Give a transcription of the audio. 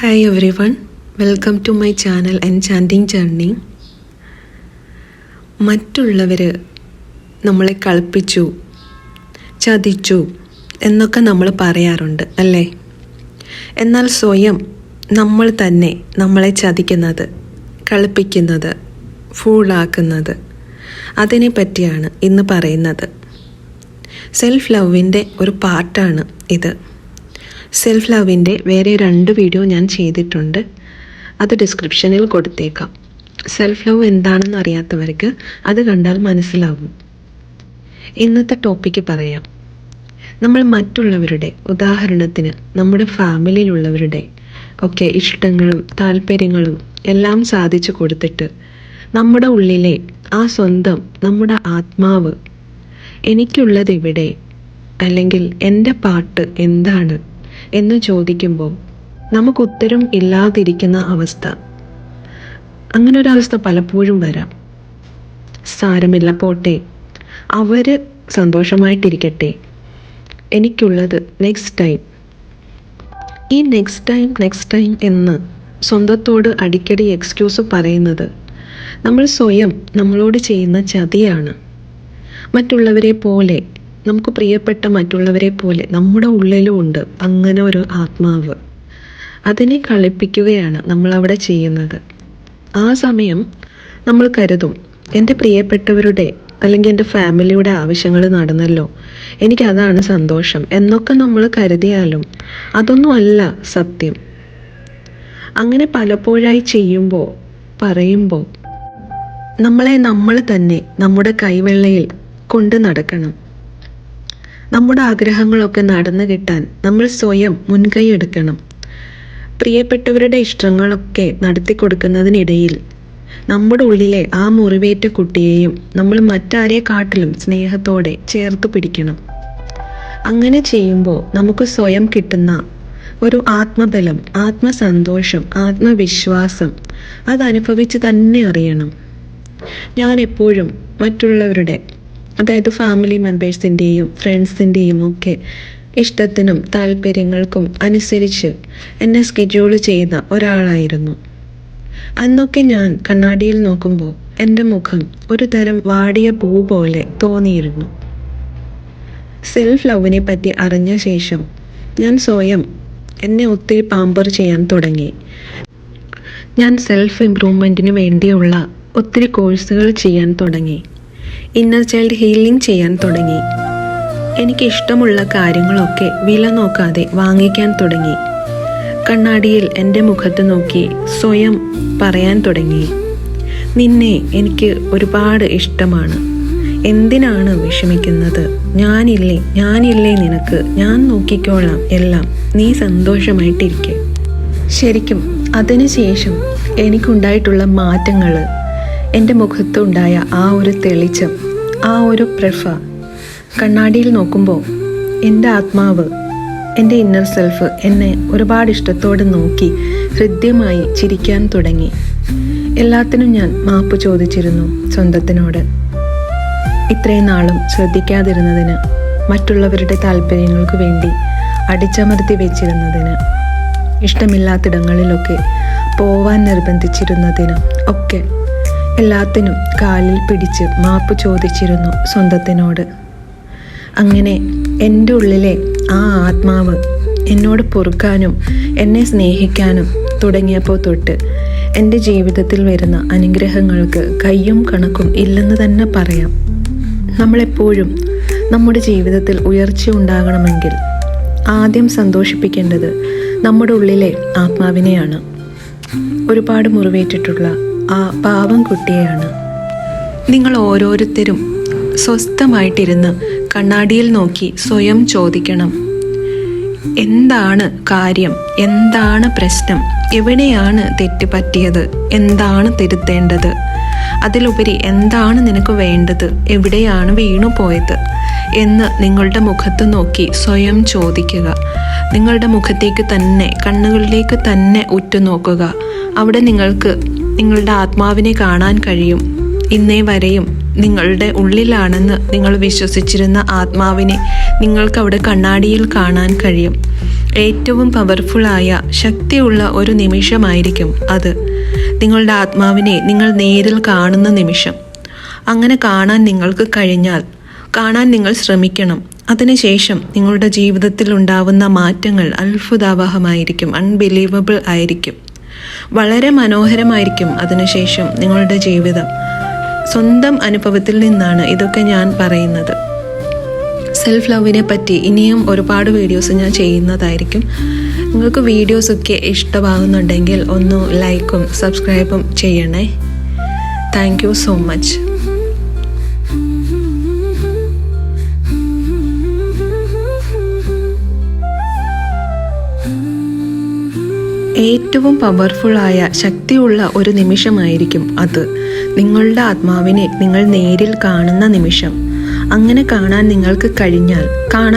Hi everyone welcome to my channel enchanting journey മറ്റുള്ളവർ നമ്മളെ കളിപ്പിച്ചു ചതിച്ചു എന്നൊക്കെ നമ്മൾ പറയാറുണ്ട് അല്ലേ? എന്നാൽ സ്വയം നമ്മൾ തന്നെ നമ്മളെ ചതിക്കുന്നത് കളിപ്പിക്കുന്നത് ഫൂളാക്കുന്നത് അതിനെ പറ്റിയാണ് ഇന്ന് പറയുന്നത്. സെൽഫ് ലവിന്റെ ഒരു പാർട്ടാണ് ഇത്. സെൽഫ് ലവിന്റെ വേറെ രണ്ട് വീഡിയോ ഞാൻ ചെയ്തിട്ടുണ്ട്. അത് ഡിസ്ക്രിപ്ഷനിൽ കൊടുത്തേക്കാം. സെൽഫ് ലവ് എന്താണെന്ന് അറിയാത്തവർക്ക് അത് കണ്ടാൽ മനസ്സിലാവും. ഇന്നത്തെ ടോപ്പിക്ക് പറയാം. നമ്മൾ മറ്റുള്ളവരുടെ ഉദാഹരണത്തിന് നമ്മുടെ ഫാമിലിയിലുള്ളവരുടെ ഒക്കെ ഇഷ്ടങ്ങളും താല്പര്യങ്ങളും എല്ലാം സാധിച്ചു കൊടുത്തിട്ട് നമ്മുടെ ഉള്ളിലെ ആ സ്വന്തം നമ്മുടെ ആത്മാവ് എനിക്കുള്ളത് ഇവിടെ അല്ലെങ്കിൽ എന്റെ പാട്ട് എന്താണ്? എന്ന് ചോദിക്കുമ്പോൾ നമുക്ക് ഉത്തരം ഇല്ലാതിരിക്കുന്ന അവസ്ഥ. അങ്ങനെ ഒരു അവസ്ഥ പലപ്പോഴും വരാം. സാരമില്ല പോട്ടെ അവർ സന്തോഷമായിട്ടിരിക്കട്ടെ. എനിക്കുള്ളത് നെക്സ്റ്റ് ടൈം ഈ നെക്സ്റ്റ് ടൈം നെക്സ്റ്റ് ടൈം എന്ന് സ്വന്തത്തോട് അടിക്കടി എക്സ്ക്യൂസ് പറയുന്നത് നമ്മൾ സ്വയം നമ്മളോട് ചെയ്യുന്ന ചതിയാണ്. മറ്റുള്ളവരെ പോലെ നമുക്ക് പ്രിയപ്പെട്ട മറ്റുള്ളവരെ പോലെ നമ്മുടെ ഉള്ളിലും ഉണ്ട് അങ്ങനെ ഒരു ആത്മാവ്. അതിനെ കളിപ്പിക്കുകയാണ് നമ്മൾ അവിടെ ചെയ്യുന്നത്. ആ സമയം നമ്മൾ കരുതും എന്റെ പ്രിയപ്പെട്ടവരുടെ അല്ലെങ്കിൽ എന്റെ ഫാമിലിയുടെ ആവശ്യങ്ങൾ നടന്നല്ലോ എനിക്കതാണ് സന്തോഷം എന്നൊക്കെ നമ്മൾ കരുതിയാലും അതൊന്നുമല്ല സത്യം. അങ്ങനെ പലപ്പോഴായി ചെയ്യുമ്പോൾ പറയുമ്പോൾ നമ്മളെ നമ്മൾ തന്നെ നമ്മുടെ കൈവെള്ളയിൽ കൊണ്ട് നടക്കണം. നമ്മുടെ ആഗ്രഹങ്ങളൊക്കെ നടന്നു കിട്ടാൻ നമ്മൾ സ്വയം മുൻകൈ എടുക്കണം. പ്രിയപ്പെട്ടവരുടെ ഇഷ്ടങ്ങളൊക്കെ നടത്തി കൊടുക്കുന്നതിനിടയിൽ നമ്മുടെ ഉള്ളിലെ ആ മുറിവേറ്റ കുട്ടിയെയും നമ്മൾ മറ്റാരെക്കാട്ടിലും സ്നേഹത്തോടെ ചേർത്ത് പിടിക്കണം. അങ്ങനെ ചെയ്യുമ്പോൾ നമുക്ക് സ്വയം കിട്ടുന്ന ഒരു ആത്മബലം ആത്മസന്തോഷം ആത്മവിശ്വാസം അതനുഭവിച്ച് തന്നെ അറിയണം. ഞാൻ എപ്പോഴും മറ്റുള്ളവരുടെ അതായത് ഫാമിലി മെമ്പേഴ്സിന്റെയും ഫ്രണ്ട്സിന്റെയും ഒക്കെ ഇഷ്ടത്തിനും താല്പര്യങ്ങൾക്കും അനുസരിച്ച് എന്നെ സ്കെഡ്യൂൾ ചെയ്യുന്ന ഒരാളായിരുന്നു. അന്നൊക്കെ ഞാൻ കണ്ണാടിയിൽ നോക്കുമ്പോൾ എന്റെ മുഖം ഒരു തരം വാടിയ പൂ പോലെ തോന്നിയിരുന്നു. സെൽഫ് ലവിനെ പറ്റി അറിഞ്ഞ ശേഷം ഞാൻ സ്വയം എന്നെ ഒത്തിരി പാമ്പർ ചെയ്യാൻ തുടങ്ങി. ഞാൻ സെൽഫ് ഇംപ്രൂവ്മെന്റിന് വേണ്ടിയുള്ള ഒത്തിരി കോഴ്സുകൾ ചെയ്യാൻ തുടങ്ങി. ഇന്നർ ചൈൽഡ് ഹീലിംഗ് ചെയ്യാൻ തുടങ്ങി. എനിക്കിഷ്ടമുള്ള കാര്യങ്ങളൊക്കെ വില നോക്കാതെ വാങ്ങിക്കാൻ തുടങ്ങി. കണ്ണാടിയിൽ എന്റെ മുഖത്ത് നോക്കി സ്വയം പറയാൻ തുടങ്ങി. നിന്നെ എനിക്ക് ഒരുപാട് ഇഷ്ടമാണ്. എന്തിനാണ് വിഷമിക്കുന്നത്? ഞാനില്ലേ ഞാനില്ലേ നിനക്ക്? ഞാൻ നോക്കിക്കോളാം എല്ലാം. നീ സന്തോഷമായിട്ടിരിക്കെ. ശരിക്കും അതിനുശേഷം എനിക്കുണ്ടായിട്ടുള്ള മാറ്റങ്ങൾ എന്റെ മുഖത്തുണ്ടായ ആ ഒരു തെളിച്ചം ആ ഒരു പ്രഫ കണ്ണാടിയിൽ നോക്കുമ്പോൾ എന്റെ ആത്മാവ് എന്റെ ഇന്നർ സെൽഫ് എന്നെ ഒരുപാട് ഇഷ്ടത്തോടെ നോക്കി ഹൃദ്യമായി ചിരിക്കാൻ തുടങ്ങി. എല്ലാത്തിനും ഞാൻ മാപ്പ് ചോദിച്ചിരുന്നു സ്വന്തത്തിനോട്. ഇത്രയും നാളും ശ്രദ്ധിക്കാതിരുന്നതിന് മറ്റുള്ളവരുടെ താല്പര്യങ്ങൾക്ക് വേണ്ടി അടിച്ചമർത്തി വെച്ചിരുന്നതിന് ഇഷ്ടമില്ലാത്തിടങ്ങളിലൊക്കെ പോവാൻ നിർബന്ധിച്ചിരുന്നതിന് ഒക്കെ എല്ലാത്തിനും കാലിൽ പിടിച്ച് മാപ്പ് ചോദിച്ചിരുന്നു സ്വന്തത്തിനോട്. അങ്ങനെ എന്റെ ഉള്ളിലെ ആ ആത്മാവ് എന്നോട് പൊറുക്കാനും എന്നെ സ്നേഹിക്കാനും തുടങ്ങിയപ്പോൾ തൊട്ട് എന്റെ ജീവിതത്തിൽ വരുന്ന അനുഗ്രഹങ്ങൾക്ക് കയ്യും കണക്കും ഇല്ലെന്ന് തന്നെ പറയാം. നമ്മളെപ്പോഴും നമ്മുടെ ജീവിതത്തിൽ ഉയർച്ച ഉണ്ടാകണമെങ്കിൽ ആദ്യം സന്തോഷിപ്പിക്കേണ്ടത് നമ്മുടെ ഉള്ളിലെ ആത്മാവിനെയാണ്. ഒരുപാട് മുറിവേറ്റിട്ടുള്ള ആ പാവം കുട്ടിയെയാണ്. നിങ്ങൾ ഓരോരുത്തരും സ്വസ്ഥമായിട്ടിരുന്ന് കണ്ണാടിയിൽ നോക്കി സ്വയം ചോദിക്കണം. എന്താണ് കാര്യം? എന്താണ് പ്രശ്നം? എവിടെയാണ് തെറ്റ് പറ്റിയത്? എന്താണ് തിരുത്തേണ്ടത്? അതിലുപരി എന്താണ് നിനക്ക് വേണ്ടത്? എവിടെയാണ് വീണു പോയത്? എന്ന് നിങ്ങളുടെ മുഖത്ത് നോക്കി സ്വയം ചോദിക്കുക. നിങ്ങളുടെ മുഖത്തേക്ക് തന്നെ കണ്ണുകളിലേക്ക് തന്നെ ഉറ്റുനോക്കുക. അവിടെ നിങ്ങൾക്ക് നിങ്ങളുടെ ആത്മാവിനെ കാണാൻ കഴിയും. ഇന്നേ വരെയും നിങ്ങളുടെ ഉള്ളിലാണെന്ന് നിങ്ങൾ വിശ്വസിച്ചിരുന്ന ആത്മാവിനെ നിങ്ങൾക്ക് അവിടെ കണ്ണാടിയിൽ കാണാൻ കഴിയും. ഏറ്റവും പവർഫുള്ളായ ശക്തിയുള്ള ഒരു നിമിഷമായിരിക്കും അത്. നിങ്ങളുടെ ആത്മാവിനെ നിങ്ങൾ നേരിൽ കാണുന്ന നിമിഷം. അങ്ങനെ കാണാൻ നിങ്ങൾക്ക് കഴിഞ്ഞാൽ കാണാൻ നിങ്ങൾ ശ്രമിക്കണം. അതിനുശേഷം നിങ്ങളുടെ ജീവിതത്തിൽ ഉണ്ടാവുന്ന മാറ്റങ്ങൾ അത്ഭുതാവഹമായിരിക്കും അൺബിലീവബിൾ ആയിരിക്കും. വളരെ മനോഹരമായിരിക്കും അതിനുശേഷം നിങ്ങളുടെ ജീവിതം. സ്വന്തം അനുഭവത്തിൽ നിന്നാണ് ഇതൊക്കെ ഞാൻ പറയുന്നത്. സെൽഫ് ലവിനെ പറ്റി ഇനിയും ഒരുപാട് വീഡിയോസ് ഞാൻ ചെയ്യുന്നതായിരിക്കും. നിങ്ങൾക്ക് വീഡിയോസൊക്കെ ഇഷ്ടമാകുന്നുണ്ടെങ്കിൽ ഒന്ന് ലൈക്കും സബ്സ്ക്രൈബും ചെയ്യണേ. Thank you so much. ഏറ്റവും പവർഫുള്ളായ ശക്തിയുള്ള ഒരു നിമിഷമായിരിക്കും അത്. നിങ്ങളുടെ ആത്മാവിനെ നിങ്ങൾ നേരിൽ കാണുന്ന നിമിഷം. അങ്ങനെ കാണാൻ നിങ്ങൾക്ക് കഴിഞ്ഞാൽ കാണാൻ